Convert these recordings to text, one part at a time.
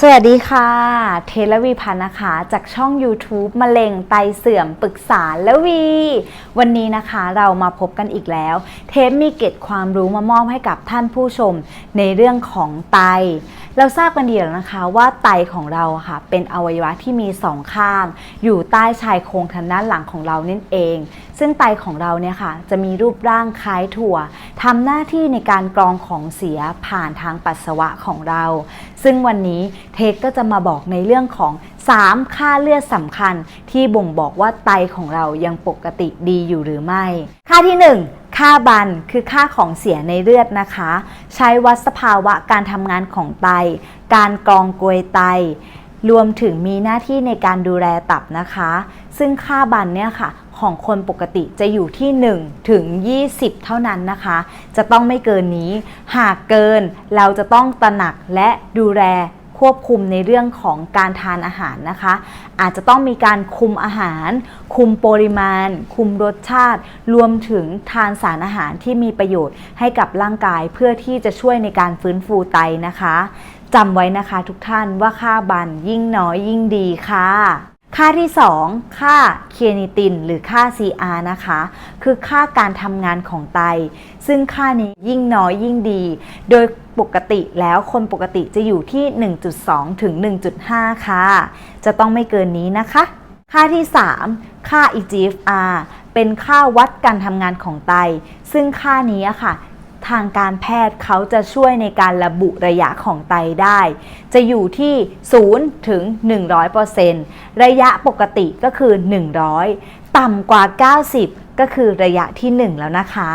สวัสดีค่ะ เทเลวีพันนะคะ จากช่อง YouTube มะเร็งไตเสื่อมปรึกษาและวี วันนี้นะคะเรามาพบกันอีกแล้ว เทปมีเกร็ดความรู้มามอบให้กับท่านผู้ชมในเรื่องของไต เราทราบกันดีแล้วนะคะว่าไตของเราค่ะ เป็นอวัยวะที่มีสองข้าง อยู่ใต้ชายโครงทางด้านหลังของเรานั่นเอง ซึ่งไตของเราเนี่ยค่ะ จะมีรูปร่างคล้ายถั่วทำหน้าที่ในการกรองของเสียผ่านทางปัสสาวะของเรา ซึ่งวันนี้เทคก็จะมาบอกในเรื่องของ 3 ค่าเลือดสำคัญ ที่บ่งบอกว่าไตของเรายังปกติดีอยู่หรือไม่ ค่าที่ 1ค่าบันคือค่าของเสียในเลือดนะคะ ใช้วัดสภาวะการทำงานของไต การกรองกรวยไต รวมถึงมีหน้าที่ในการดูแลตับนะคะ ซึ่งค่าบันเนี่ยค่ะ ของคนปกติจะอยู่ที่ 1 ถึง 20 เท่านั้นนะคะ จะต้องไม่เกินนี้ หากเกินเราจะต้องตระหนักและดูแล ควบคุมในเรื่องของการทานอาหารนะคะ อาจจะต้องมีการคุมอาหาร คุมปริมาณ คุมรสชาติ รวมถึงทานสารอาหารที่มีประโยชน์ให้กับร่างกายเพื่อที่จะช่วยในการฟื้นฟูไตนะคะจำไว้นะคะทุกท่านว่าค่าบันยิ่งน้อยยิ่งดีค่ะ ค่าที่ 2 ค่าเคนิตินหรือค่า CR นะคะ คือค่าการทำงานของไต ซึ่งค่านี้ยิ่งน้อยยิ่งดี โดยปกติแล้วคนปกติจะอยู่ที่ 1.2 ถึง 1.5 ค่ะ จะต้องไม่เกินนี้นะคะ ค่าที่ 3 ค่า eGFR เป็นค่าวัดการทำงานของไต ซึ่งค่านี้ค่ะ ทางการแพทย์เขาจะช่วยในการระบุระยะของไตได้ จะอยู่ที่0ถึง100%ระยะปกติก็คือ 100 ต่ำกว่า 90 ก็คือระยะที่ 1 แล้วนะคะ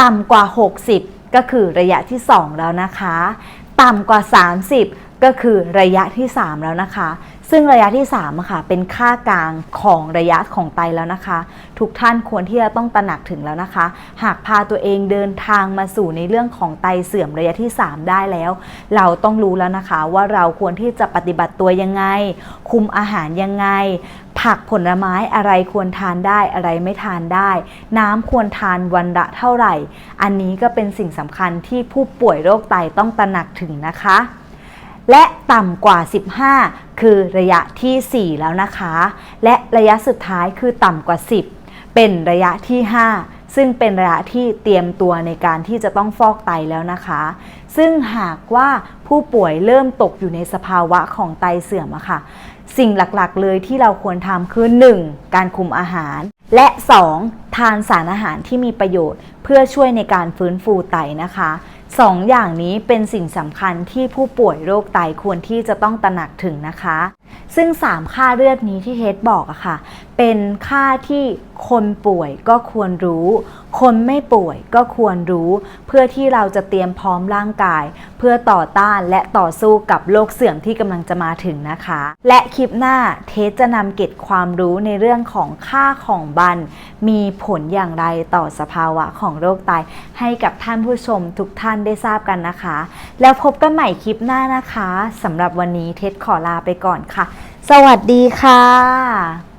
ต่ำกว่า 60 ก็คือระยะที่ 2 แล้วนะคะ ต่ำกว่า 30 ก็คือระยะที่ 3 แล้วนะคะ ซึ่งระยะที่3อะค่ะเป็นค่ากลางของระยะของไตแล้วนะคะ ทุกท่านควรที่จะต้องตระหนักถึงแล้วนะคะ หากพาตัวเองเดินทางมาสู่ในเรื่องของไตเสื่อมระยะที่ 3 ได้แล้ว เราต้องรู้แล้วนะคะว่าเราควรที่จะปฏิบัติตัวยังไง คุมอาหารยังไงผักผลไม้อะไรควรทานได้อะไรไม่ทานได้ น้ำควรทานวันละเท่าไหร่ อันนี้ก็เป็นสิ่งสำคัญที่ผู้ป่วยโรคไตต้องตระหนักถึงนะคะ และต่ำกว่า 15 คือระยะที่ 4 แล้วนะคะ และระยะสุดท้ายคือต่ำกว่า 10 เป็นระยะที่ 5 ซึ่งเป็นระยะที่เตรียมตัวในการที่จะต้องฟอกไตแล้วนะคะ ซึ่งหากว่าผู้ป่วยเริ่มตกอยู่ในสภาวะของไตเสื่อมอะค่ะ สิ่งหลักๆ เลยที่เราควรทำคือ 1. การคุมอาหาร และ 2. ทานสารอาหารที่มีประโยชน์ เพื่อช่วยในการฟื้นฟูไตนะคะ สองอย่างนี้เป็นสิ่งสำคัญที่ผู้ป่วยโรคไตควรที่จะต้องตระหนักถึงนะคะ ซึ่ง 3 ค่าเลือดนี้ที่เฮดบอกอะค่ะ เป็นค่าที่คนป่วยก็ควรรู้ คนไม่ป่วยก็ควรรู้เพื่อที่เราจะเตรียมพร้อมร่างกาย เพื่อต่อต้านและต่อสู้กับโรคเสื่อมที่กำลังจะมาถึงนะคะ และคลิปหน้าเทสจะนำเก็บความรู้ในเรื่องของค่าของบัน มีผลอย่างไรต่อสภาวะของโรคไตให้กับท่านผู้ชมทุกท่านได้ทราบกันนะคะ แล้วพบกันใหม่คลิปหน้านะคะสำหรับวันนี้เทสขอลาไปก่อนค่ะ สวัสดีค่ะ